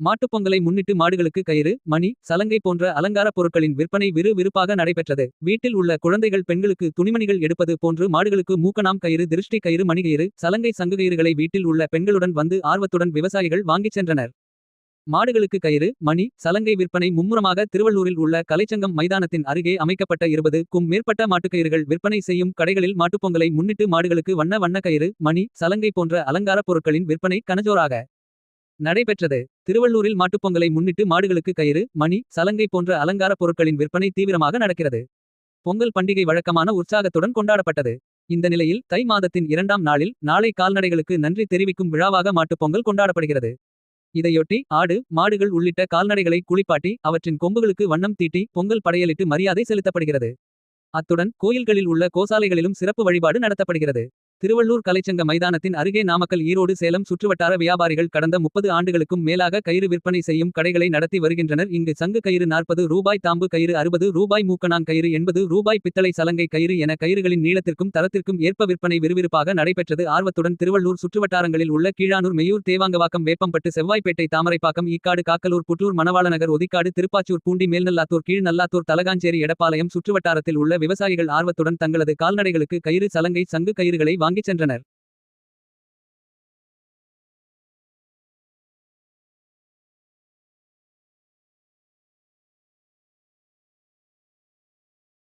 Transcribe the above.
மாட்டுப்பொங்கலை முன்னிட்டு மாடுகளுக்கு கயிறு மணி சலங்கை போன்ற அலங்கார பொருட்களின் விற்பனை விறு விறுப்பாக நடைபெற்றது. வீட்டில் உள்ள குழந்தைகள் பெண்களுக்கு துணிமணிகள் எடுப்பது போன்று மாடுகளுக்கு மூக்கணாம் கயிறு திருஷ்டி கயிறு மணிகயிறு சலங்கை சங்குகயிறுகளை வீட்டில் உள்ள பெண்களுடன் வந்து ஆர்வத்துடன் விவசாயிகள் வாங்கிச் சென்றனர். மாடுகளுக்கு கயிறு மணி சலங்கை விற்பனை மும்முரமாக திருவள்ளூரில் உள்ள கலைச்சங்கம் மைதானத்தின் அருகே அமைக்கப்பட்ட இருபது க்கும் மேற்பட்ட மாட்டுக்கயிறுகள் விற்பனை செய்யும் கடைகளில் மாட்டுப்பொங்கலை முன்னிட்டு மாடுகளுக்கு வண்ண வண்ண கயிறு மணி சலங்கை போன்ற அலங்கார பொருட்களின் விற்பனை கனஜோராக நடைபெற்றது. திருவள்ளூரில் மாட்டுப்பொங்கலை முன்னிட்டு மாடுகளுக்கு கயிறு மணி சலங்கை போன்ற அலங்கார பொருட்களின் விற்பனை தீவிரமாக நடக்கிறது. பொங்கல் பண்டிகை வழக்கமான உற்சாகத்துடன் கொண்டாடப்பட்டது. இந்த நிலையில் தை மாதத்தின் இரண்டாம் நாளில் நாளை கால்நடைகளுக்கு நன்றி தெரிவிக்கும் விழாவாக மாட்டுப்பொங்கல் கொண்டாடப்படுகிறது. இதையொட்டி ஆடு மாடுகள் உள்ளிட்ட கால்நடைகளை குளிப்பாட்டி அவற்றின் கொம்புகளுக்கு வண்ணம் தீட்டி பொங்கல் படையலிட்டு மரியாதை செலுத்தப்படுகிறது. அத்துடன் கோயில்களில் உள்ள கோசாலைகளிலும் சிறப்பு வழிபாடு நடத்தப்படுகிறது. திருவள்ளூர் கலைச்சங்க மைதானத்தின் அருகே நாமக்கல் ஈரோடு சேலம் சுற்றுவட்டார வியாபாரிகள் கடந்த முப்பது ஆண்டுகளுக்கும் மேலாக கயிறு விற்பனை செய்யும் கடைகளை நடத்தி வருகின்றனர். இங்கு சங்கு கயிறு நாற்பது ரூபாய் தாம்பு கயிறு அறுபது ரூபாய் மூக்கணாங் கயிறு எண்பது ரூபாய் பித்தளை சலங்கை கயிறு என கயிறுகளின் நீளத்திற்கும் தரத்திற்கும் ஏற்ப விற்பனை விறுவிறுப்பாக நடைபெற்றது. ஆர்வத்துடன் திருவள்ளூர் சுற்றுவட்டாரங்களில் உள்ள கீழானூர் மெய்யூர் தேவாங்கவாக்கம் வேப்பம்பட்டு செவ்வாய்ப்பேட்டை தாமரைப்பாக்கம் ஈக்காடு காக்கலூர் புட்டூர் மணவாளநகர் ஒதிக்காடு திருப்பாச்சூர் பூண்டி மேல்நல்லாத்தூர் கீழ்நல்லாத்தூர் தலகாஞ்சேரி எடப்பாளையம் சுற்றுவட்டாரத்தில் உள்ள விவசாயிகள் ஆர்வத்துடன் தங்களது கால்நடைகளுக்கு கயிறு சலங்கை சங்கு கயிறுகளை வாங்கிச் சென்றனர்.